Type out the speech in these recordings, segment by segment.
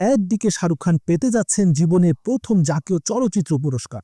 একদিকে শাহরুখ খান পেতে যাচ্ছেন জীবনের প্রথম জাতীয় চলচ্চিত্র পুরস্কার,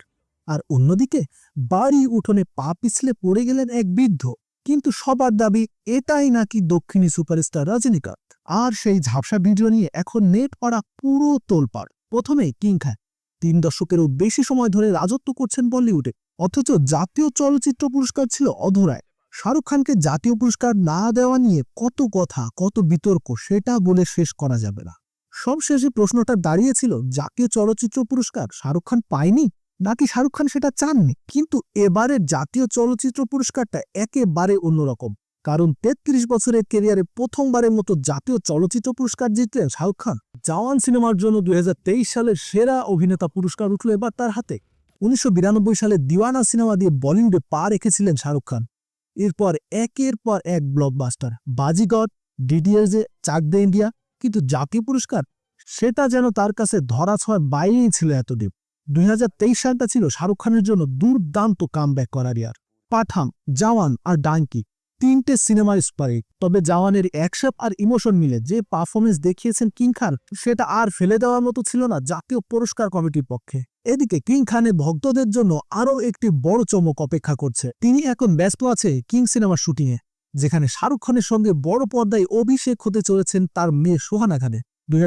আর অন্যদিকে বাড়ি উঠোনে পা পিছলে পড়ে গেলেন এক বৃদ্ধ। কিন্তু সবার দাবি, এটাই নাকি দক্ষিণী সুপারস্টার রজনীকান্ত। আর সেই ঝাপসা ভিডিও নিয়ে এখন নেট পাড়া পুরো তোলপাড়। প্রথমে কিং খান, তিন দশকেরও বেশি সময় ধরে রাজত্ব করছেন বলিউডে, অথচ জাতীয় চলচ্চিত্র পুরস্কার ছিল অধরায়। শাহরুখ খানকে জাতীয় পুরস্কার না দেওয়া নিয়ে কত কথা, কত বিতর্ক, সেটা বলে শেষ করা যাবে না। সবশেষে প্রশ্নটা দাঁড়িয়েছিল জাতীয় চলচ্চিত্র পুরস্কার শাহরুখ খান পায়নি, নাকি শাহরুখ খান সেটা চাননি? কিন্তু এবারের জাতীয় চলচ্চিত্র পুরস্কারটা একেবারে অন্যরকম। কারণ তেত্রিশ বছরের কেরিয়ারে প্রথমবারের মতো জাতীয় চলচ্চিত্র পুরস্কার জিতলেন শাহরুখ খান। জওয়ান সিনেমার জন্য দুই হাজার তেইশ সালের সেরা অভিনেতা পুরস্কার উঠল এবার তার হাতে। উনিশশো বিরানব্বই সালে দিওয়ানা সিনেমা দিয়ে বলিউডে পা রেখেছিলেন শাহরুখ খান। এরপর একের পর এক ব্লকবাস্টার। বাজিগর ডিডিএসে চাক দে ইন্ডিয়া কিন্তু জাতীয় পুরস্কার সেটা যেন তার কাছে ধরা ছোঁয়ার বাইরেই ছিল এতদিন। দুই হাজার তেইশ সালটা ছিল শাহরুখ খানের জন্য দুর্দান্ত কাম ব্যাক করার ইয়ার পাঠান, জাওয়ান আর ডাঙ্কি তিনটে সিনেমার স্পারিক তবে জাওয়ানের অ্যাকশন আর ইমোশন মিলে যে পারফরমেন্স দেখিয়েছেন কিং খান, সেটা আর ফেলে দেওয়ার মতো ছিল না জাতীয় পুরস্কার কমিটির পক্ষে। এদিকে কিং খানের ভক্তদের জন্য আরও একটি বড় চমক অপেক্ষা করছে। তিনি এখন ব্যস্ত আছে কিং সিনেমার শুটিংয়ে যেখানে শাহরুখ খানের সঙ্গে বড় পর্দায় অভিষেক হতে চলেছেন তার মেয়ে সোহানা খানের দুই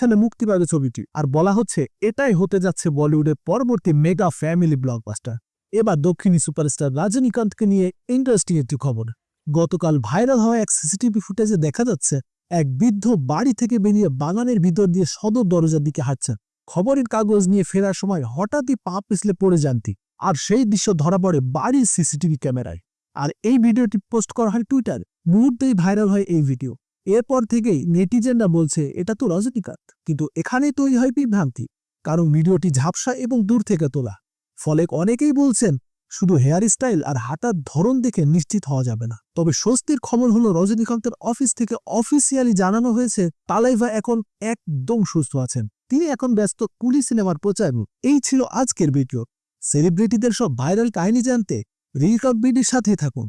সালে মুক্তি পাবে ছবিটি। আর বলা হচ্ছে, এটাই হতে যাচ্ছে বলিউডের পরবর্তী মেগা ফ্যামিলি ব্লকবাস্টার। এবার দক্ষিণী সুপারস্টার রজনীকান্তকে নিয়ে ইন্টারেস্টিং একটি খবর। গতকাল ভাইরাল হওয়া এক সিসিটিভি ফুটেজে দেখা যাচ্ছে, এক বৃদ্ধ বাড়ি থেকে বেরিয়ে বাগানের ভিতর দিয়ে সদর দরজার দিকে হাঁটছেন। খবরের কাগজ নিয়ে ফেরার সময় হঠাৎই পা পিছলে পড়ে যান তিনি। আর সেই দৃশ্য ধরা পড়ে বাড়ির সিসিটিভি ক্যামেরায়। আর এই ভিডিওটি পোস্ট করা হয় টুইটার। মুহূর্তেই ভাইরাল হয় এই ভিডিও। এরপর থেকেই নেটিজেনরা বলছে, এটা তো রজনীকান্ত কিন্তু এখানেই তৈরি হয় বিভ্রান্তি। কারণ ভিডিওটি ঝাপসা এবং দূর থেকে তোলা। ফলে অনেকেই বলছেন, শুধু হেয়ার স্টাইল আর হাঁটার ধরন দেখে নিশ্চিত হওয়া যাবে না। তবে স্বস্তির খবর হলো, রজনীকান্তের অফিস থেকে অফিসিয়ালি জানানো হয়েছে, তালাইভা এখন একদম সুস্থ আছেন। তিনি এখন ব্যস্ত কুলি সিনেমার প্রচার এই ছিল আজকের ভিডিও। সেলিব্রিটিদের সব ভাইরাল কাহিনী জানতে রিলকাপ বিডির সাথে থাকুন।